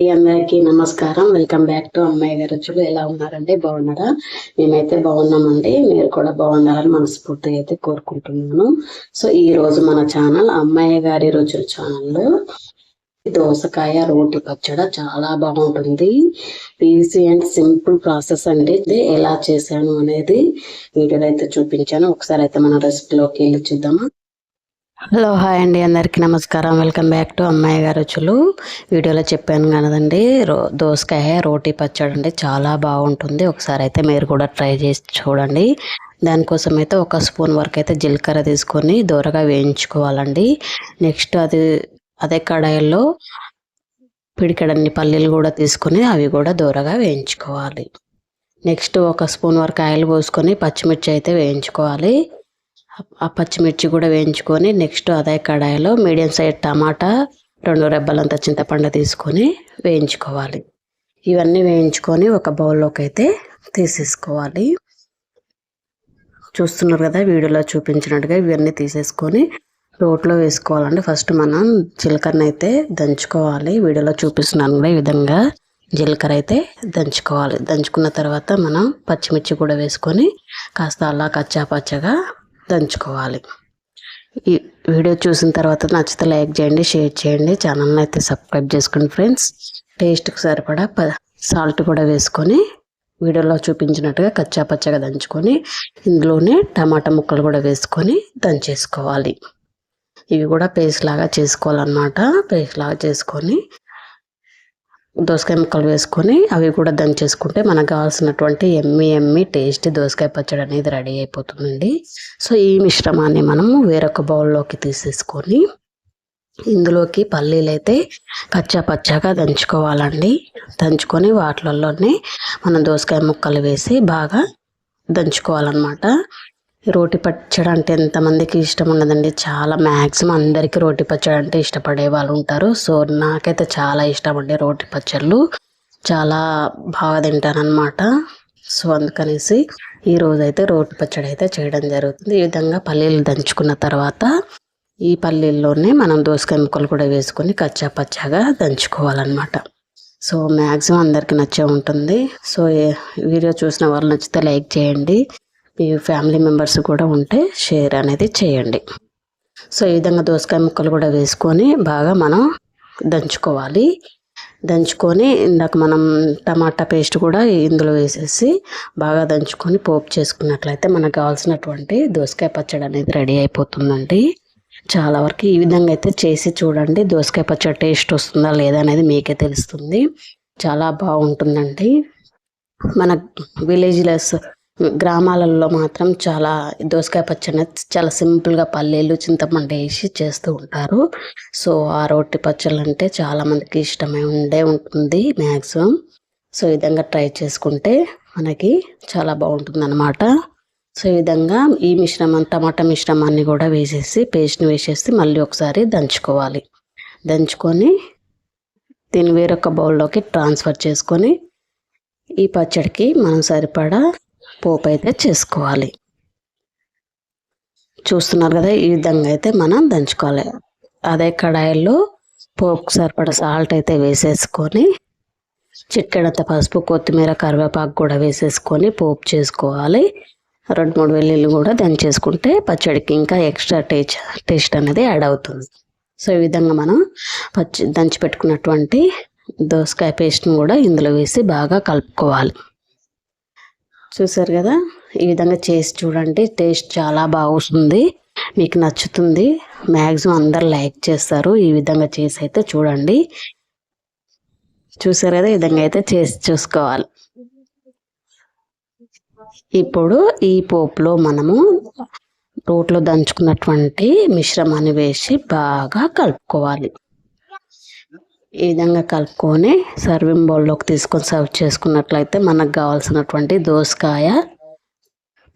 అందరికీ నమస్కారం. Welcome back to అమ్మాయి గారు రుచులు. ఎలా ఉన్నారండి? బాగున్నారా? మేమైతే బాగున్నామండి. మీరు కూడా బాగున్నారని మనస్ఫూర్తిగా అయితే కోరుకుంటున్నాను. సో ఈ రోజు మన ఛానల్ అమ్మాయి గారి రుచుల ఛానల్లో దోసకాయ రోటి పచ్చడ చాలా బాగుంటుంది. ఈజీ అండ్ సింపుల్ ప్రాసెస్ అండి. ఇది ఎలా చేశాను అనేది వీడియోలో అయితే చూపించాను. ఒకసారి అయితే మన రెసిపీలోకి వెళ్ళి చూద్దామా? హలో హాయ్ అండి. అందరికీ నమస్కారం. వెల్కమ్ బ్యాక్ టు అమ్మాయి గారు రుచులు. వీడియోలో చెప్పాను కదండి రో దోసకాయ రోటీ పచ్చడి అండి చాలా బాగుంటుంది. ఒకసారి అయితే మీరు కూడా ట్రై చేసి చూడండి. దానికోసం అయితే ఒక స్పూన్ వరకు అయితే జీలకర్ర తీసుకొని దూరగా వేయించుకోవాలండి. నెక్స్ట్ అది అదే కడాయిల్లో పిడికడన్ని పల్లీలు కూడా తీసుకొని అవి కూడా దూరగా వేయించుకోవాలి. నెక్స్ట్ ఒక స్పూన్ వరకు ఆయిల్ పోసుకొని పచ్చిమిర్చి అయితే వేయించుకోవాలి. ఆ పచ్చిమిర్చి కూడా వేయించుకొని నెక్స్ట్ అదే కడాయిలో మీడియం సైజ్ టమాటా రెండు రెబ్బలంత చింతపండు తీసుకొని వేయించుకోవాలి. ఇవన్నీ వేయించుకొని ఒక బౌల్లోకి అయితే తీసేసుకోవాలి. చూస్తున్నారు కదా వీడియోలో చూపించినట్టుగా ఇవన్నీ తీసేసుకొని రోట్లో వేసుకోవాలండి. ఫస్ట్ మనం జీలకర్ర అయితే దంచుకోవాలి. వీడియోలో చూపిస్తున్నాను కూడా ఈ విధంగా. జీలకర్ర అయితే దంచుకోవాలి. దంచుకున్న తర్వాత మనం పచ్చిమిర్చి కూడా వేసుకొని కాస్త అలా కచ్చాపచ్చగా దంచుకోవాలి. ఈ వీడియో చూసిన తర్వాత నచ్చితే లైక్ చేయండి షేర్ చేయండి. ఛానల్ని అయితే సబ్స్క్రైబ్ చేసుకోండి ఫ్రెండ్స్. టేస్ట్కి సరిపడా సాల్ట్ కూడా వేసుకొని వీడియోలో చూపించినట్టుగా కచ్చా పచ్చగా దంచుకొని ఇందులోనే టమాటా ముక్కలు కూడా వేసుకొని దంచేసుకోవాలి. ఇవి కూడా పేస్ట్ లాగా చేసుకోవాలన్నమాట. పేస్ట్ లాగా చేసుకొని దోసకాయ ముక్కలు వేసుకొని అవి కూడా దంచేసుకుంటే మనకు కావాల్సినటువంటి ఎమ్మి ఎమ్మి టేస్ట్ దోసకాయ పచ్చడి అనేది రెడీ అయిపోతుందండి. సో ఈ మిశ్రమాన్ని మనము వేరొక బౌల్లోకి తీసేసుకొని ఇందులోకి పల్లీలు అయితే కచ్చా పచ్చగా దంచుకోవాలండి. దంచుకొని వాటిలలోనే మనం దోసకాయ ముక్కలు వేసి బాగా దంచుకోవాలన్నమాట. రోటి పచ్చడి అంటే ఎంతమందికి ఇష్టం ఉండదండి. చాలా మ్యాక్సిమం అందరికీ రోటి పచ్చడి అంటే ఇష్టపడే వాళ్ళు ఉంటారు. సో నాకైతే చాలా ఇష్టం అండి రోటి పచ్చళ్ళు. చాలా బాగా తింటానమాట అనమాట సో అందుకనేసి ఈ రోటి పచ్చడి అయితే చేయడం జరుగుతుంది. ఈ విధంగా పల్లీలు దంచుకున్న తర్వాత ఈ పల్లీల్లోనే మనం దోసకాయ ముక్కలు కూడా వేసుకొని కచ్చా పచ్చాగా దంచుకోవాలన్నమాట. సో మ్యాక్సిమం అందరికీ నచ్చే ఉంటుంది. సో వీడియో చూసిన వాళ్ళు నచ్చితే లైక్ చేయండి. మీ ఫ్యామిలీ మెంబర్స్ కూడా ఉంటే షేర్ అనేది చేయండి. సో ఈ విధంగా దోసకాయ ముక్కలు కూడా వేసుకొని బాగా మనం దంచుకోవాలి. దంచుకొని ఇందాక మనం టమాటా పేస్ట్ కూడా ఇందులో వేసేసి బాగా దంచుకొని పోపు చేసుకున్నట్లయితే మనకు కావాల్సినటువంటి దోసకాయ పచ్చడి అనేది రెడీ అయిపోతుందండి. చాలా వరకు ఈ విధంగా అయితే చేసి చూడండి. దోసకాయ పచ్చడి టేస్ట్ వస్తుందా లేదా అనేది మీకే తెలుస్తుంది. చాలా బాగుంటుందండి. మన విలేజ్లెస్ గ్రామాలలో మాత్రం చాలా దోసకాయ పచ్చడి చాలా సింపుల్గా పల్లీలు చింతపండు వేసి చేస్తూ ఉంటారు. సో ఆ రొట్టి పచ్చళ్ళు అంటే చాలామందికి ఇష్టమై ఉండే ఉంటుంది మ్యాక్సిమం సో ఈ విధంగా ట్రై చేసుకుంటే మనకి చాలా బాగుంటుంది అనమాట సో ఈ విధంగా ఈ మిశ్రమం టమాటా మిశ్రమాన్ని కూడా వేసేసి పేస్ట్ని వేసేసి మళ్ళీ ఒకసారి దంచుకోవాలి. దంచుకొని దీన్ని వేరొక బౌల్లోకి ట్రాన్స్ఫర్ చేసుకొని ఈ పచ్చడికి మనం సరిపడా పోపు అయితే చేసుకోవాలి. చూస్తున్నారు కదా ఈ విధంగా అయితే మనం దంచుకోవాలి. అదే కడాయిలో పోపు సరిపడ సాల్ట్ అయితే వేసేసుకొని చిక్కడంత పసుపు కొత్తిమీర కరివేపాకు కూడా వేసేసుకొని పోపు చేసుకోవాలి. రెండు మూడు వెల్లుల్లి కూడా దంచేసుకుంటే పచ్చడికి ఇంకా ఎక్స్ట్రా టేస్ట్ టేస్ట్ అనేది యాడ్ అవుతుంది. సో ఈ విధంగా మనం పచ్చి దంచి పెట్టుకున్నటువంటి దోసకాయ పేస్ట్ని కూడా ఇందులో వేసి బాగా కలుపుకోవాలి. చూసారు కదా? ఈ విధంగా చేసి చూడండి. టేస్ట్ చాలా బాగుంటుంది. మీకు నచ్చుతుంది. మ్యాక్సిమం అందరు లైక్ చేస్తారు. ఈ విధంగా చేసి అయితే చూడండి. చూసారు కదా? ఈ విధంగా అయితే చేసి చూసుకోవాలి. ఇప్పుడు ఈ పోపులో మనము రోట్లో దంచుకున్నటువంటి మిశ్రమాన్ని వేసి బాగా కలుపుకోవాలి. ఈ విధంగా కలుపుకొని సర్వింగ్ బౌల్లోకి తీసుకొని సర్వ్ చేసుకున్నట్లయితే మనకు కావాల్సినటువంటి దోసకాయ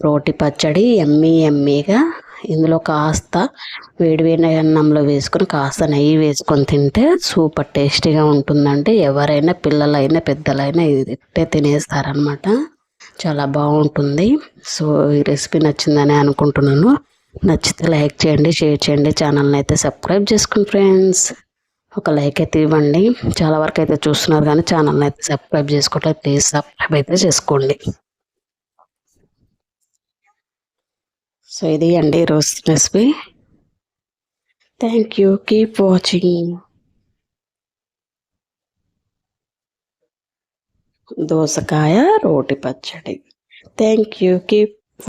రోటి పచ్చడి ఎమ్మీ ఎమ్మీగా ఇందులో కాస్త వేడివేడి అన్నంలో వేసుకొని కాస్త నెయ్యి వేసుకొని తింటే సూపర్ టేస్టీగా ఉంటుందండి. ఎవరైనా పిల్లలైనా పెద్దలైనా ఇట్టే తినేస్తారనమాట చాలా బాగుంటుంది. సో ఈ రెసిపీ నచ్చిందని అనుకుంటున్నాను. నచ్చితే లైక్ చేయండి షేర్ చేయండి. ఛానల్ని అయితే సబ్స్క్రైబ్ చేసుకోండి ఫ్రెండ్స్. ఒక లైక్ అయితే ఇవ్వండి. చాలా వరకు అయితే చూస్తున్నారు కానీ ఛానల్ని అయితే సబ్స్క్రైబ్ చేసుకోవట్లేదు. ప్లీజ్ సబ్స్క్రైబ్ అయితే చేసుకోండి. సో ఇది అండి ఈరోజు recipe. Thank you keep watching దోసకాయ రోటి పచ్చడి. Thank you keep